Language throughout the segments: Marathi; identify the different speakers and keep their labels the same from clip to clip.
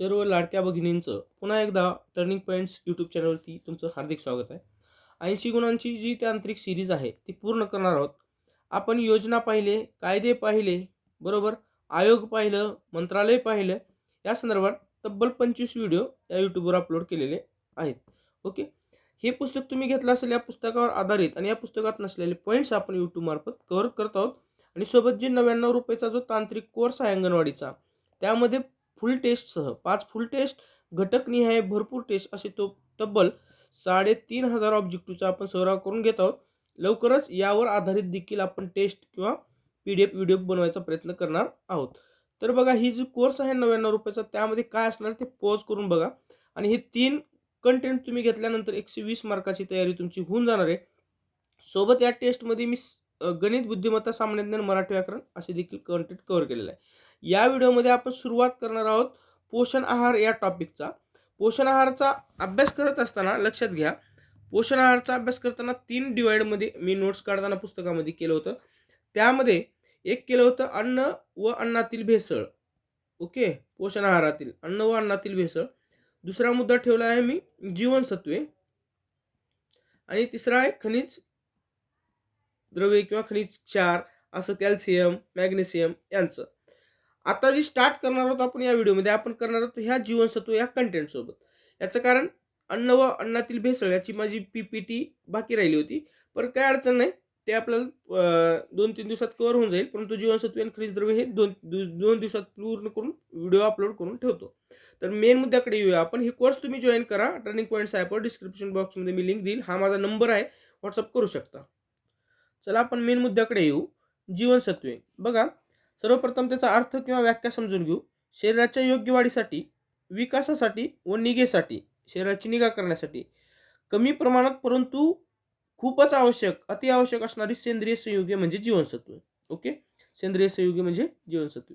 Speaker 1: सर्व लाडक्या भगिनींचं पुन्हा एकदा टर्निंग पॉईंट्स यूट्यूब चॅनलवरती तुमचं हार्दिक स्वागत आहे. ऐंशी गुणांची जी तांत्रिक सिरीज आहे ती पूर्ण करणार आहोत. आपण योजना पाहिले कायदे पाहिले बरोबर? आयोग पाहिलं मंत्रालय पाहिलं या संदर्भात तब्बल पंचवीस व्हिडिओ या यूट्यूबवर अपलोड केलेले आहेत. ओके हे पुस्तक तुम्ही घेतलं असेल या पुस्तकावर आधारित आणि या पुस्तकात नसलेले पॉईंट्स आपण यूट्यूबमार्फत कव्हर करत आहोत. आणि सोबत जे नव्याण्णव रुपयाचा जो तांत्रिक कोर्स आहे अंगणवाडीचा त्यामध्ये फुल टेस्टसह पाच फुल टेस्ट घटकनिहाय भरपूर टेस्ट असे तो तब्बल साडेतीन हजार ऑब्जेक्टिव्हचा आपण सराव करून घेत आहोत. लवकरच यावर आधारित देखील आपण टेस्ट किंवा पी डी एफ व्हिडिओ बनवायचा प्रयत्न करणार आहोत. तर बघा ही जो कोर्स आहे नव्याण्णव रुपयाचा त्यामध्ये काय असणार ते पॉज करून बघा. आणि हे तीन कंटेंट तुम्ही घेतल्यानंतर एकशे वीस मार्काची तयारी तुमची होऊन जाणार आहे. सोबत या टेस्टमध्ये मी गणित बुद्धिमत्ता सामान्य ज्ञान मराठी व्याकरण असे देखील कंटेंट कव्हर केलेलं आहे. या व्हिडिओमध्ये आपण सुरुवात करणार आहोत पोषण आहार या टॉपिकचा. पोषण आहाराचा अभ्यास करत असताना लक्षात घ्या पोषण आहारचा अभ्यास करताना तीन डिवाईडमध्ये मी नोट्स काढताना पुस्तकामध्ये केलं होतं. त्यामध्ये एक केलं होतं अन्न व अन्नातील भेसळ. ओके? पोषण आहारातील अन्न व अन्नातील भेसळ. दुसरा मुद्दा ठेवला आहे मी जीवनसत्वे. आणि तिसरा आहे खनिज द्रव्ये किंवा खनिज क्षार असं कॅल्शियम मॅग्नेशियम यांचं. आता जी स्टार्ट करणार आहोत आपण या व्हिडिओमध्ये आपण करणार आहोत ह्या जीवनसत्व या कंटेंट सोबत. याचं कारण अन्न व अन्नातील भेसळ याची माझी पी पी टी बाकी राहिली होती. पण काय अडचण नाही ते आपल्याला दोन तीन दिवसात कव्हर होऊन जाईल. परंतु जीवनसत्व आणि खनिज द्रव्य हे दोन दोन दिवसात पूर्ण करून व्हिडिओ अपलोड करून ठेवतो. तर मेन मुद्द्याकडे येऊया आपण. हे कोर्स तुम्ही जॉईन करा. टर्निंग पॉईंट्स ॲपवर डिस्क्रिप्शन बॉक्समध्ये मी लिंक देईल. हा माझा नंबर आहे. व्हॉट्सअप करू शकता. चला आपण मेन मुद्द्याकडे येऊ. जीवनसत्वे. बघा सर्वप्रथम त्याचा अर्थ किंवा व्याख्या समजून घेऊ. शरीराच्या योग्य वाढीसाठी विकासासाठी व निगेसाठी शरीराची निगा करण्यासाठी. कमी प्रमाणात परंतु खूपच आवश्यक अति आवश्यक असणारी सेंद्रिय संयुगे म्हणजे जीवनसत्व ओके? सेंद्रिय संयुगे म्हणजे जीवनसत्व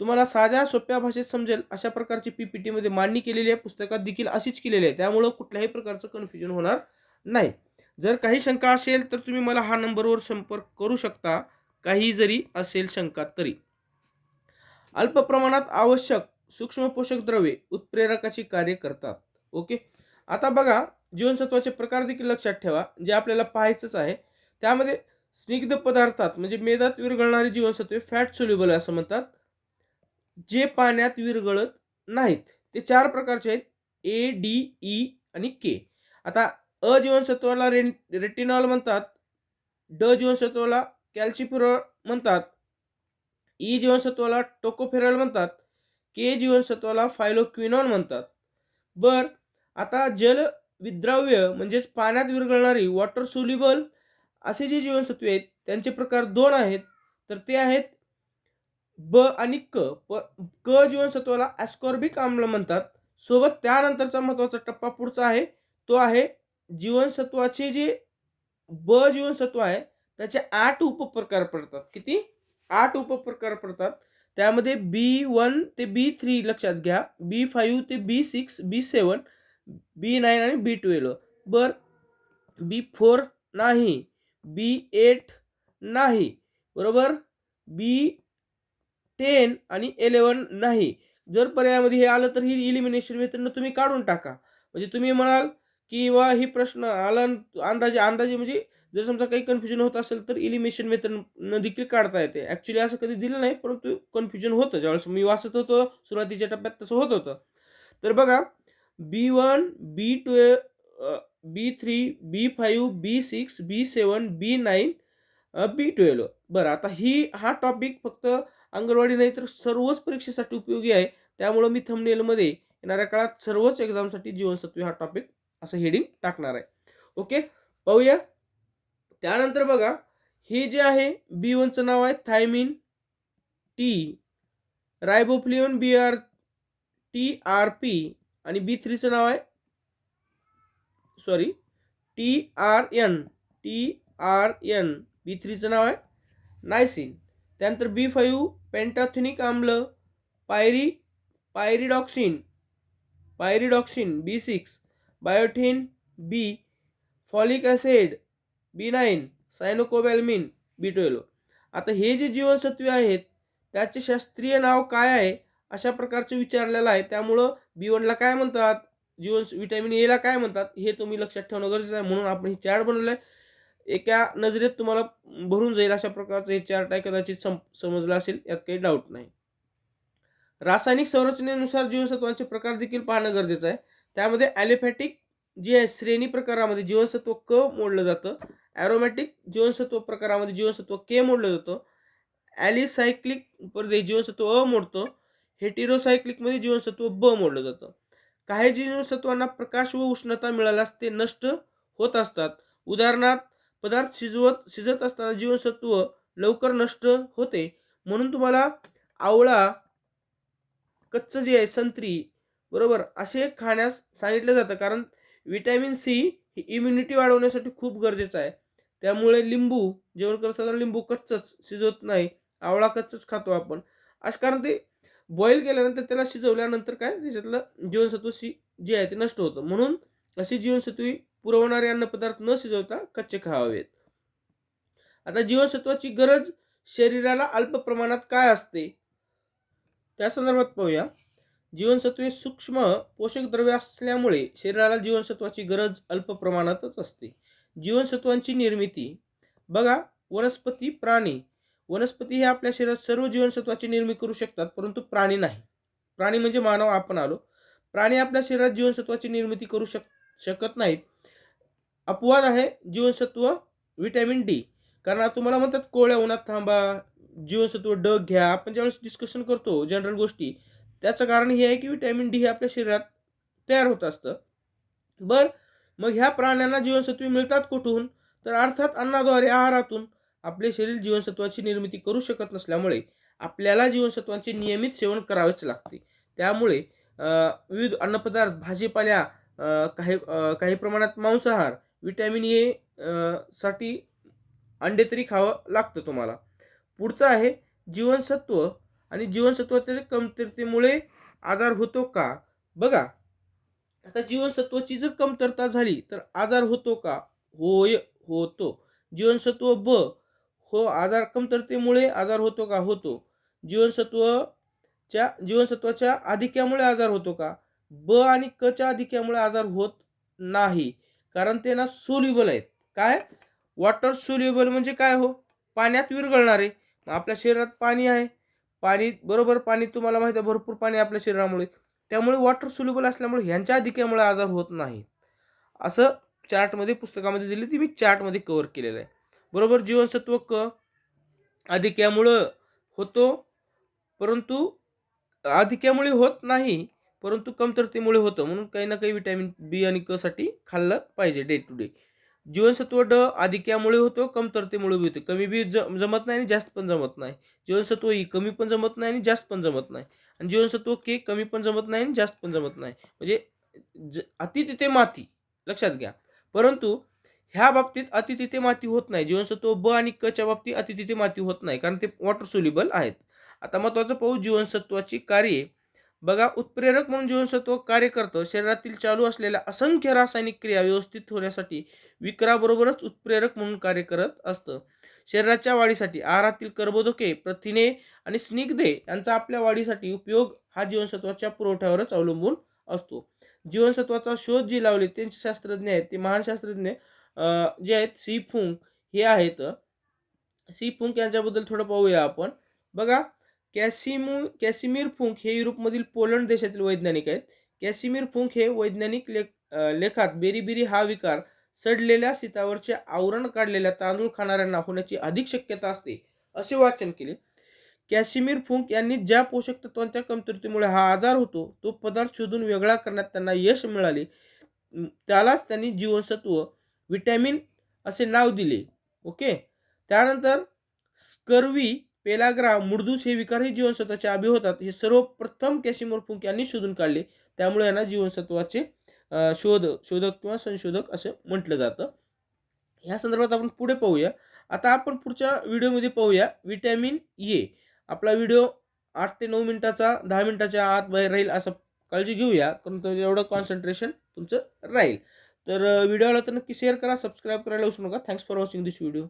Speaker 1: तुम्हाला साध्या सोप्या भाषेत समजेल अशा प्रकारची पी पी टीमध्ये मांडणी केलेली आहे पुस्तकात देखील अशीच केलेली आहे. त्यामुळं कुठल्याही प्रकारचं कन्फ्युजन होणार नाही. जर काही शंका असेल तर तुम्ही मला हा नंबरवर संपर्क करू शकता. काही जरी असेल शंका तरी. अल्प प्रमाणात आवश्यक सूक्ष्म पोषक द्रव्ये उत्प्रेरकाची कार्य करतात. ओके? आता बघा जीवनसत्वाचे प्रकार देखील लक्षात ठेवा जे आपल्याला पाहायचंच आहे. त्यामध्ये स्निग्ध पदार्थात म्हणजे मेदात विरघळणारी जीवनसत्वे फॅट सोल्युबल असं म्हणतात. जे पाण्यात विरघळत नाहीत. ते चार प्रकारचे आहेत ए डी ई आणि के आता अ जीवनसत्वाला रेन रेटिनॉल म्हणतात. ड जीवनसत्वाला कॅल्शिफिरॉल म्हणतात. ई जीवनसत्वाला टोकोफेरॉल म्हणतात. के जीवनसत्वाला फायलोक्विनॉन म्हणतात. बर आता जल विद्राव्य म्हणजेच पाण्यात विरघळणारी वॉटर सोल्युबल असे जे जीवनसत्वे आहेत त्यांचे प्रकार दोन आहेत. तर ते आहेत ब आणि क. प क जीवनसत्वाला ॲस्कॉर्बिक आम्ल म्हणतात. सोबत त्यानंतरचा महत्त्वाचा टप्पा पुढचा आहे. तो आहे जीवनसत्वाचे जे ब जीवनसत्व आहे त्याचे आठ उपप्रकार पडतात. किती? आठ उपप्रकार पडतात. त्यामध्ये बी वन ते बी थ्री लक्षात घ्या. बी फाईव्ह ते बी six B seven B nine आणि बी ट्वेल्व बर. बी फोर नाही. बी एट नाही. बरोबर? बी टेन आणि एलेवन नाही. जर पर्यायामध्ये हे आलं तर ही इलिमिनेशन वेतन तुम्ही काढून टाका. म्हणजे तुम्ही म्हणाल की वा ही प्रश्न आला अंदाजे अंदाजे म्हणजे जर समजा काही कन्फ्युजन होत असेल तर इलिमिनेशन मेथडनं देखील काढता येते. ॲक्च्युली असं कधी दिलं नाही परंतु कन्फ्युजन होतं. ज्यावेळेस मी वाचत होतो सुरुवातीच्या टप्प्यात तसं होत होतं. तर बघा B one B two B three B five B six B seven B nine B twelve बरं आता ही हा टॉपिक फक्त अंगणवाडी नाही तर सर्वच परीक्षेसाठी उपयोगी आहे. त्यामुळं मी थंबनेलमध्ये येणाऱ्या काळात सर्वच एक्झामसाठी जीवनसत्वे हा टॉपिक असं हेडिंग टाकणार आहे. ओके पाहूया. त्यानंतर बघा हे जे आहे बी वनचं नाव आहे thiamine T riboflavin B R T R P आणि बी थ्रीचं नाव आहे sorry T R N T R N B थ्रीचं नाव आहे नायसिन. त्यानंतर बी फाईव्ह पेंटाथेनिक आम्ल पायरी pyridoxine pyridoxine B six biotin B folic acid B nine cyanocobalamin B twelve आता हे जे जीवनसत्वे आहेत त्याचे शास्त्रीय नाव काय आहे? अशा प्रकारचं विचारलेलं आहे. त्यामुळं बी वनला काय म्हणतात? जीवन विटॅमिन एला काय म्हणतात? हे तुम्ही लक्षात ठेवणं गरजेचं आहे. म्हणून आपण हे चार्ट बनवलं आहे एका नजरेत तुम्हाला भरून जाईल अशा प्रकारचं हे चार्ट आहे. कदाचित सम समजलं असेल. यात काही डाऊट नाही. रासायनिक संरचनेनुसार जीवनसत्वांचे प्रकार देखील पाहणं गरजेचं आहे. त्यामध्ये ॲलिफॅटिक जे आहे श्रेणी प्रकारामध्ये जीवनसत्व क मोडलं जातं. ॲरोमॅटिक जीवनसत्व प्रकारामध्ये जीवनसत्व के मोडलं जातं. ॲलिसायक्लिक परदे जीवनसत्व अ मोडतं. हेटिरोसायक्लिकमध्ये जीवनसत्व ब मोडलं जातं. काही जीवनसत्वांना प्रकाश व उष्णता मिळाल्यास ते नष्ट होत असतात. उदाहरणार्थ पदार्थ शिजवत शिजत असताना जीवनसत्व लवकर नष्ट होते. म्हणून तुम्हाला आवळा कच्चं जे आहे संत्री बरोबर असे खाण्यास सांगितलं जातं. कारण विटॅमिन सी ही इम्युनिटी वाढवण्यासाठी खूप गरजेचं आहे. त्यामुळे लिंबू जेवण करत असताना लिंबू कच्चच शिजवत नाही आवळा कच्चच खातो आपण. असं कारण ते बॉईल केल्यानंतर त्याला शिजवल्यानंतर काय? त्याच्यातलं जीवनसत्व सी जे आहे ते नष्ट होतं. म्हणून अशी जीवनसत्वे पुरवणारे अन्नपदार्थ न शिजवता कच्चे खावावेत आता जीवनसत्वाची गरज शरीराला अल्प प्रमाणात काय असते? त्या संदर्भात पाहूया. जीवनसत्वे सूक्ष्म पोषक द्रव्य असल्यामुळे शरीराला जीवनसत्वाची गरज अल्प प्रमाणातच असते. जीवनसत्वांची निर्मिती. बघा वनस्पती प्राणी. वनस्पती हे आपल्या शरीरात सर्व जीवनसत्वाची निर्मिती करू शकतात परंतु प्राणी नाही. प्राणी म्हणजे मानव आपण आलो. प्राणी आपल्या शरीरात जीवनसत्वाची निर्मिती करू शक शकत नाहीत. अपवाद आहे जीवनसत्व व्हिटॅमिन डी. कारण तुम्हाला म्हणतात कोळ्या उन्हात थांबा जीवनसत्व ड घ्या. आपण ज्यावेळेस डिस्कशन करतो जनरल गोष्टी त्याचं कारण हे आहे की विटॅमिन डी हे आपल्या शरीरात तयार होत असतं. बर मग ह्या प्राण्यांना जीवनसत्वे मिळतात कुठून? तर अर्थात अन्नाद्वारे आहारातून. आपले शरीर जीवनसत्वाची निर्मिती करू शकत नसल्यामुळे आपल्याला जीवनसत्वांचे नियमित सेवन करावेच लागते. त्यामुळे विविध अन्नपदार्थ भाजीपाल्या काही काही प्रमाणात मांसाहार विटॅमिन ए साठी अंडे तरी खावं लागतं तुम्हाला. पुढचं आहे जीवनसत्व आणि जीवनसत्वाच्या कमतरतेमुळे आजार होतो का? बघा. आता जीवनसत्वाची जर कमतरता झाली तर आजार होतो का? होय होतो. जीवनसत्व ब हो आजार कमतरतेमुळे आजार होतो का? होतो. जीवनसत्वच्या जीवनसत्वाच्या अधिक्यामुळे आजार होतो का? ब आणि क च्या अधिक्यामुळे आजार होत नाही. कारण ते ना सोल्युबल आहेत. काय? वॉटर सोल्युबल म्हणजे काय हो? पाण्यात विरघळणारे. आपल्या शरीरात पाणी आहे. पाणी बरोबर पाणी तुम्हाला माहिती आहे भरपूर पाणी आपल्या शरीरामुळे. त्यामुळे वॉटर सोल्युबल असल्यामुळे ह्यांच्या अधिक्यामुळे आजार होत नाही असं चार्टमध्ये पुस्तकामध्ये दिले ती मी चार्टमध्ये कव्हर केलेलं आहे. बरोबर जीवनसत्व क अधिक्यामुळं होतो परंतु अधिक्यामुळे होत नाही परंतु कमतरतेमुळे होतं. म्हणून काही ना काही विटॅमिन बी आणि क साठी खाल्लं पाहिजे डे टू डे जीवनसत्व ड अधिक्यामुळे होतो कमतरतेमुळे होते. कमी बी ज जमत नाही आणि जास्त पण जमत नाही. जीवनसत्व ई कमी पण जमत नाही आणि जास्त पण जमत नाही. आणि जीवनसत्व के कमी पण जमत नाही आणि जास्त पण जमत नाही. म्हणजे ज अति तिथे माती. लक्षात घ्या. परंतु ह्या बाबतीत अति तिथे माती होत नाही. जीवनसत्व ब आणि क च्या बाबतीत अति तिथे माती होत नाही. कारण ते वॉटर सोल्युबल आहेत. आता महत्त्वाचं पाहू जीवनसत्वाची कार्ये बघा उत्प्रेरक म्हणून जीवनसत्व कार्य करतं. शरीरातील चालू असलेल्या असंख्य रासायनिक क्रिया व्यवस्थित होण्यासाठी विकराबरोबरच उत्प्रेरक म्हणून कार्य करत असतं. शरीराच्या वाढीसाठी आहारातील कर्बोदके प्रथिने आणि स्निग्धे यांचा आपल्या वाढीसाठी उपयोग हा जीवनसत्वाच्या पुरवठ्यावरच अवलंबून असतो. जीवनसत्वाचा शोध जे लावले त्यांचे शास्त्रज्ञ आहेत. ते महान शास्त्रज्ञ जे आहेत सी फुंक हे आहेत. सी फुंक यांच्याबद्दल थोडं पाहूया आपण. बघा कॅसिमू कॅसिमीर फुंक हे युरोपमधील पोलंड देशातील वैज्ञानिक आहेत. कॅसिमीर फुंक हे वैज्ञानिक लेख लेखात बेरीबिरी हा विकार सडलेल्या सीतावरचे आवरण काढलेल्या तांदूळ खाणाऱ्यांना होण्याची अधिक शक्यता असते असे वाचन केले. कॅसिमीर फुंक यांनी ज्या पोषक तत्वांच्या कमतरतेमुळे हा आजार होतो तो पदार्थ शोधून वेगळा करण्यात त्यांना यश मिळाले. त्यालाच त्यांनी जीवनसत्व विटॅमिन असे नाव दिले. ओके? त्यानंतर स्कर्वी पेलाग्रा मुर्दूस हे विकार हे जीवनसत्वाचे आभी होतात. हे सर्वप्रथम कॅशिमोर फुंक यांनी शोधून काढले. त्यामुळे यांना जीवनसत्वाचे शोध शोधक किंवा संशोधक असं म्हटलं जातं. ह्या संदर्भात आपण पुढे पाहूया. आता आपण पुढच्या व्हिडिओमध्ये पाहूया. Vitamin A. आपला व्हिडिओ आठ ते नऊ मिनिटाचा दहा मिनिटाच्या आत बाहेर राहील असं काळजी घेऊया. कारण एवढं कॉन्सन्ट्रेशन तुमचं राहील. तर व्हिडिओला तर नक्की शेअर करा सबस्क्राईब करायला विसरू नका. Thanks for watching this video